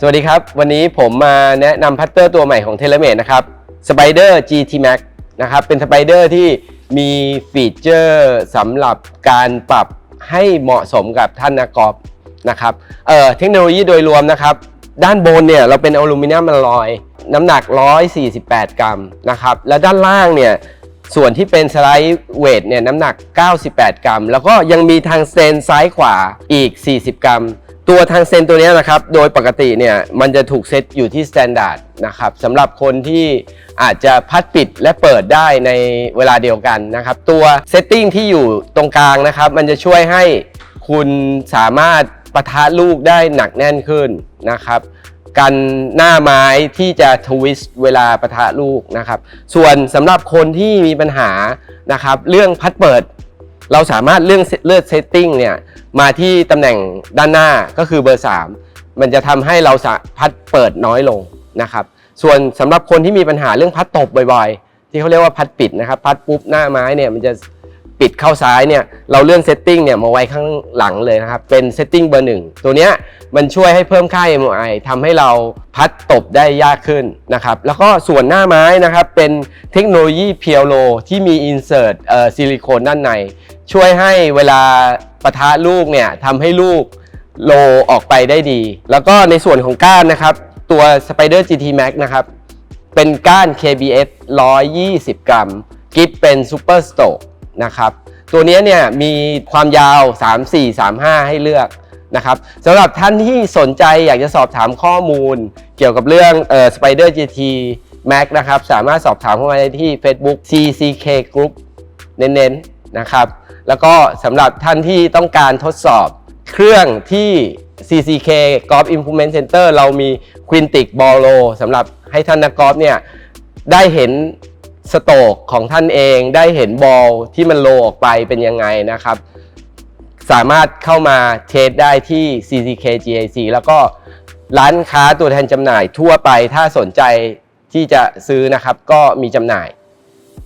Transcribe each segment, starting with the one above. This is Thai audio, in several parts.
สวัสดีครับ วันนี้ผมมาแนะนำพัตเตอร์ตัวใหม่ของ t e l e m a t e นะครับ Spider GT Max นะครับ เป็นสไปเดอร์ที่มีฟีเจอร์สำหรับการปรับให้เหมาะสมกับท่านนักกอล์ฟนะครับเอ่อเทคโนโลยีโดยรวมนะครับ ด้านบนเนี่ยเราเป็นอลูมิเนียมอลลอย น้ำหนัก 148 กรัมนะครับ และด้านล่างเนี่ยส่วนที่เป็นสไลด์เวทเนี่ยน้ำหนัก 98 กรัม แล้วก็ยังมีทางเซนซ้ายขวาอีก 40 กรัม ตัวทางเซนตัวนี้นะครับ โดยปกติเนี่ยมันจะถูกเซตอยู่ที่ s แ a นดาร์ดนะครับสำหรับคนที่อาจจะพัดปิดและเปิดได้ในเวลาเดียวกันนะครับ ตัวเซตติ้งที่อยู่ตรงกลางนะครับ มันจะช่วยให้คุณสามารถปะทะลูกได้หนักแน่นขึ้นนะครับกันหน้าไม้ที่จะทวิสต์เวลาปะทะลูกนะครับ ส่วนสำหรับคนที่มีปัญหานะครับ เรื่องพัดเปิด เราสามารถเรื่องเลือกเซตติ้งเนี่ยมาที่ตำแหน่งด้านหน้าก็คือเบอร์ 3 มันจะทำให้เราพัดเปิดน้อยลงนะครับ ส่วนสำหรับคนที่มีปัญหาเรื่องพัดตบบ่อยๆ ที่เขาเรียกว่าพัดปิดนะครับ พัดปุ๊บหน้าไม้เนี่ยมันจะ ปิดเข้าซ้ายเนี่ยเราเลื่อนเซตติ้งเนี่ยมาไว้ข้างหลังเลยนะครับ เป็นเซตติ้งเบอร์หนึ่งตัวเนี้ยมันช่วยให้เพิ่มค่า MOI ทำให้เราพัดตบได้ยากขึ้นนะครับ แล้วก็ส่วนหน้าไม้นะครับ เป็นเทคโนโลยีเพียวโลที่มีอินเสิร์ตซิลิโคนด้านใน ช่วยให้เวลาปะทะลูกเนี่ยทำให้ลูกโลออกไปได้ดี แล้วก็ในส่วนของก้านนะครับ ตัว Spider GT Max นะครับ เป็นก้าน KBS 120 กรัม กิฟเป็น Super Stoke นะครับ ตัวนี้เนี่ยมีความยาว 3 4 3 5 ให้เลือกนะครับสำหรับท่านที่สนใจอยากจะสอบถามข้อมูล เกี่ยวกับเรื่องเอ่อ Spider GT Max นะครับ สามารถสอบถามเข้ามาได้ที่ Facebook CCK Group เน้นๆนะครับ แล้วก็สำหรับท่านที่ต้องการทดสอบเครื่องที่ CCK Golf Improvement Center เรามี Quintic Ball Roll สำหรับให้ท่านนักกอล์ฟเนี่ยได้เห็น สโตกของท่านเองได้เห็นบอลที่มันโลออกไปเป็นยังไงนะครับ สามารถเข้ามาเทสได้ที่ CCK GIC แล้วก็ร้านค้าตัวแทนจำหน่ายทั่วไปถ้าสนใจที่จะซื้อนะครับก็มีจำหน่าย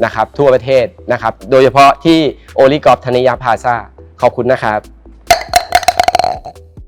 นะครับทั่วประเทศนะครับ โดยเฉพาะที่โอลิกอฟธนิยาพาซาขอบคุณนะครับ